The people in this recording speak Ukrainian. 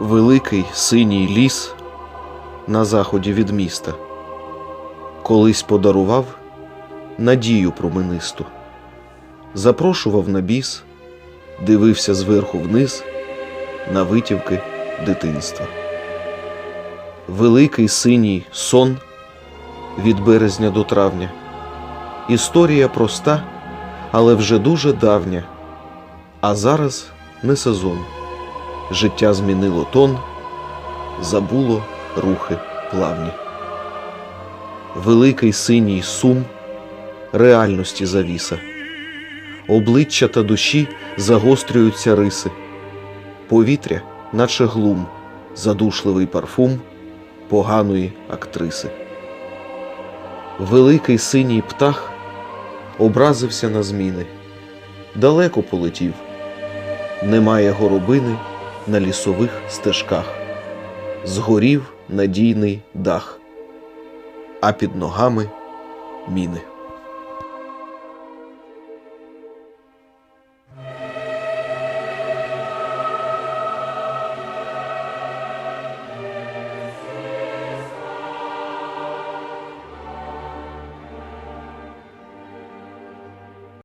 Великий синій ліс на заході від міста колись подарував надію променисту, запрошував на біс, дивився зверху вниз на витівки дитинства. Великий синій сон від березня до травня. Історія проста, але вже дуже давня. А зараз не сезон. Життя змінило тон, забуло рухи плавні. Великий синій сум реальності завіса. Обличчя та душі загострюються риси. Повітря, наче глум, задушливий парфум поганої актриси. Великий синій птах образився на зміни, далеко полетів. Немає горобини на лісових стежках, згорів надійний дах, а під ногами міни.